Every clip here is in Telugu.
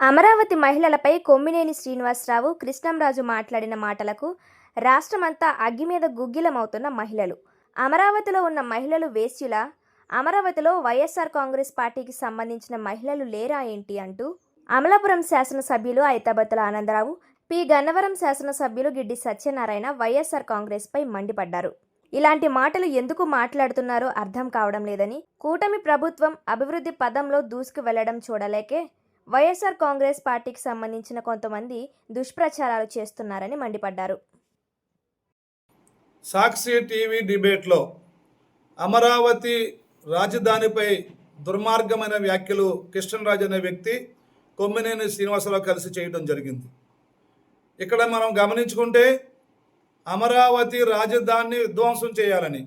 అమరావతి మహిళలపై కొమ్మినేని శ్రీనివాసరావు కృష్ణంరాజు మాట్లాడిన మాటలకు రాష్ట్రమంతా అగ్గి మీద గుగ్గిలమవుతున్న మహిళలు. అమరావతిలో ఉన్న మహిళలు వేశ్యుల అమరావతిలో వైఎస్ఆర్ కాంగ్రెస్ పార్టీకి సంబంధించిన మహిళలు లేరా ఏంటి అంటూ అమలాపురం శాసనసభ్యులు ఐతాబత్తుల ఆనందరావు పి. గన్నవరం శాసనసభ్యులు గిడ్డి సత్యనారాయణ వైఎస్ఆర్ కాంగ్రెస్పై మండిపడ్డారు. ఇలాంటి మాటలు ఎందుకు మాట్లాడుతున్నారో అర్థం కావడం లేదని కూటమి ప్రభుత్వం అభివృద్ధి పదంలో దూసుకు వెళ్ళడం చూడలేకే వైఎస్ఆర్ కాంగ్రెస్ పార్టీకి సంబంధించిన కొంతమంది దుష్ప్రచారాలు చేస్తున్నారని మండిపడ్డారు. సాక్షి టీవీ డిబేట్లో అమరావతి రాజధానిపై దుర్మార్గమైన వ్యాఖ్యలు కృష్ణరాజు అనే వ్యక్తి కొమ్మినేని శ్రీనివాసరావు కలిసి చేయడం జరిగింది. ఇక్కడ మనం గమనించుకుంటే అమరావతి రాజధానిని విధ్వంసం చేయాలని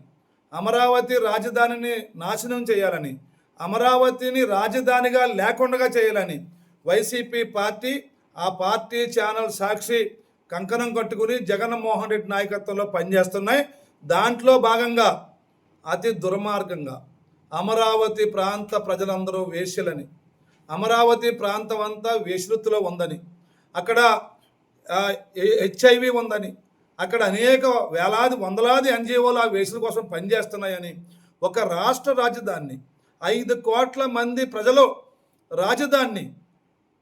అమరావతి రాజధానిని నాశనం చేయాలని అమరావతిని రాజధానిగా లేకుండా చేయాలని వైసీపీ పార్టీ ఆ పార్టీ ఛానల్ సాక్షి కంకణం కట్టుకుని జగన్మోహన్ రెడ్డి నాయకత్వంలో పనిచేస్తున్నాయి. దాంట్లో భాగంగా అతి దుర్మార్గంగా అమరావతి ప్రాంత ప్రజలందరూ వేశ్యలని అమరావతి ప్రాంతం అంతా వేశ్యవృత్తిలో ఉందని అక్కడ హెచ్ఐవి ఉందని అక్కడ అనేక వేలాది వందలాది ఎన్జిఓలు ఆ వేసుల కోసం పనిచేస్తున్నాయని ఒక రాష్ట్ర రాజధానిని ఐదు కోట్ల మంది ప్రజలు రాజధానిని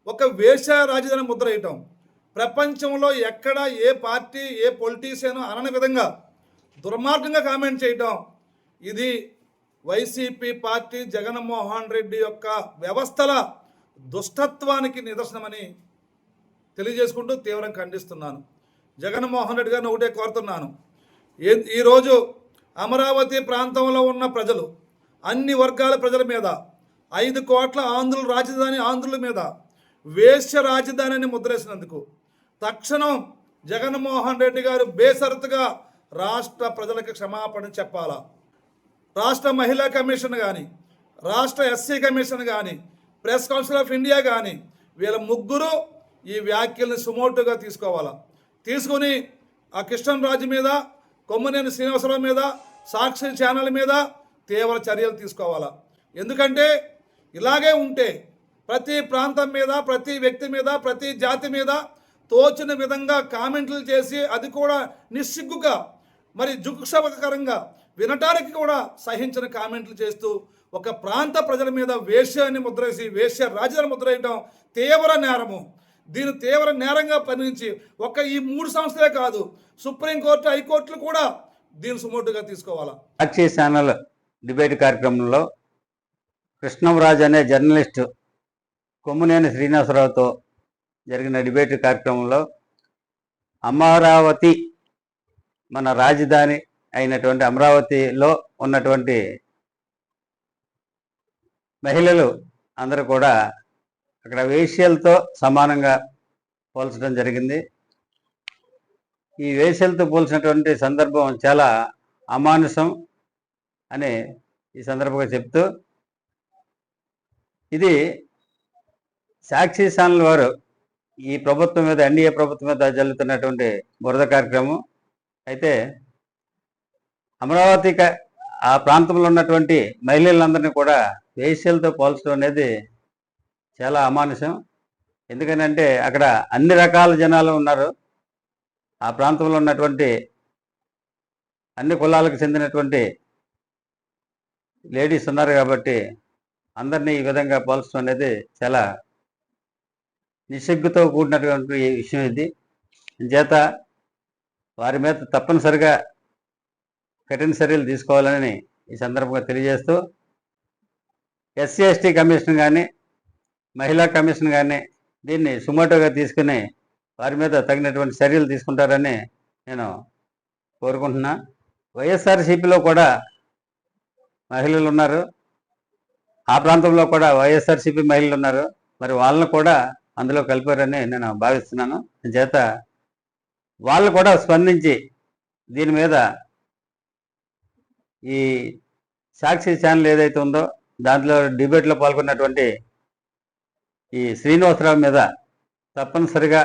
ఒక వేష రాజధాని ముద్ర వేయటం. ప్రపంచంలో ఎక్కడ ఏ పార్టీ ఏ పొలిటీషియన్ అనని విధంగా దుర్మార్గంగా కామెంట్ చేయటం. ఇది వైసీపీ పార్టీ జగన్మోహన్ రెడ్డి యొక్క వ్యవస్థల దుష్టత్వానికి నిదర్శనమని తెలియజేసుకుంటూ తీవ్రంగా ఖండిస్తున్నాను. జగన్మోహన్ రెడ్డి గారిని ఒకటే కోరుతున్నాను. ఏ- ఈరోజు అమరావతి ప్రాంతంలో ఉన్న ప్రజలు అన్ని వర్గాల ప్రజల మీద ఐదు కోట్ల ఆంధ్రుల రాజధాని ఆంధ్రుల మీద వేశ్య రాజధానిని ముద్రేసినందుకు తక్షణం జగన్మోహన్ రెడ్డి గారు బేసరతుగా రాష్ట్ర ప్రజలకు క్షమాపణ చెప్పాలా? రాష్ట్ర మహిళా కమిషన్ కానీ రాష్ట్ర ఎస్సీ కమిషన్ కానీ ప్రెస్ కౌన్సిల్ ఆఫ్ ఇండియా కానీ వీళ్ళ ముగ్గురు ఈ వ్యాఖ్యల్ని సుమోటుగా తీసుకోవాలా? తీసుకొని ఆ కృష్ణరాజు మీద కొమ్మనేని శ్రీనివాసరావు మీద సాక్షి ఛానల్ మీద తీవ్ర చర్యలు తీసుకోవాలా? ఎందుకంటే ఇలాగే ఉంటే ప్రతి ప్రాంతం మీద ప్రతి వ్యక్తి మీద ప్రతి జాతి మీద తోచిన విధంగా కామెంట్లు చేసి అది కూడా నిస్సిగ్గుగా మరి జుగుక్షకరంగా వినటానికి కూడా సహించిన కామెంట్లు చేస్తూ ఒక ప్రాంత ప్రజల మీద వేశ్యాన్ని ముద్రేసి వేశ్య రాజధాని ముద్రేయటం తీవ్ర నేరము. దీని తీవ్ర నేరంగా పరిగణించి ఒక్క ఈ మూడు సంస్థలే కాదు సుప్రీంకోర్టు హైకోర్టులు కూడా దీని సుమోటుగా తీసుకోవాలా? ఛానల్ డిబేట్ కార్యక్రమంలో కృష్ణంరాజు అనే జర్నలిస్టు కొమ్మునేని శ్రీనివాసరావుతో జరిగిన డిబేట్ కార్యక్రమంలో అమరావతి మన రాజధాని అయినటువంటి అమరావతిలో ఉన్నటువంటి మహిళలు అందరూ కూడా అక్కడ వేశ్యలతో సమానంగా పోల్చడం జరిగింది. ఈ వేశ్యలతో పోల్చినటువంటి సందర్భం చాలా అమానుషం అని ఈ సందర్భంగా చెప్తూ ఇది సాక్షి ఛానల్ వారు ఈ ప్రభుత్వం మీద ఎన్డీఏ ప్రభుత్వం మీద జల్లుతున్నటువంటి బురద కార్యక్రమం. అయితే అమరావతి ఆ ప్రాంతంలో ఉన్నటువంటి మహిళలందరినీ కూడా వేశ్యలతో పోల్చడం అనేది చాలా అమానుషం. ఎందుకనంటే అక్కడ అన్ని రకాల జనాలు ఉన్నారు. ఆ ప్రాంతంలో ఉన్నటువంటి అన్ని కులాలకు చెందినటువంటి లేడీస్ ఉన్నారు కాబట్టి అందరినీ ఈ విధంగా పోల్చడం అనేది చాలా నిస్సిగ్గుతో కూడినటువంటి విషయం ఇది. చేత వారి మీద తప్పనిసరిగా కఠిన చర్యలు తీసుకోవాలని ఈ సందర్భంగా తెలియజేస్తూ ఎస్సీ ఎస్టీ కమిషన్ కానీ మహిళా కమిషన్ కానీ దీన్ని సుమోటోగా తీసుకుని వారి మీద తగినటువంటి చర్యలు తీసుకుంటారని నేను కోరుకుంటున్నా. వైఎస్ఆర్సీపీలో కూడా మహిళలు ఉన్నారు. ఆ ప్రాంతంలో కూడా వైఎస్ఆర్సీపీ మహిళలు ఉన్నారు. మరి వాళ్ళను కూడా అందులో కలిపారని నేను భావిస్తున్నాను. చేత వాళ్ళు కూడా స్పందించి దీని మీద ఈ సాక్షి ఛానల్ ఏదైతే ఉందో దాంట్లో డిబేట్లో పాల్గొన్నటువంటి ఈ శ్రీనివాసరావు మీద తప్పనిసరిగా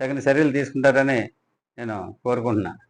తగిన చర్యలు తీసుకుంటారని నేను కోరుకుంటున్నాను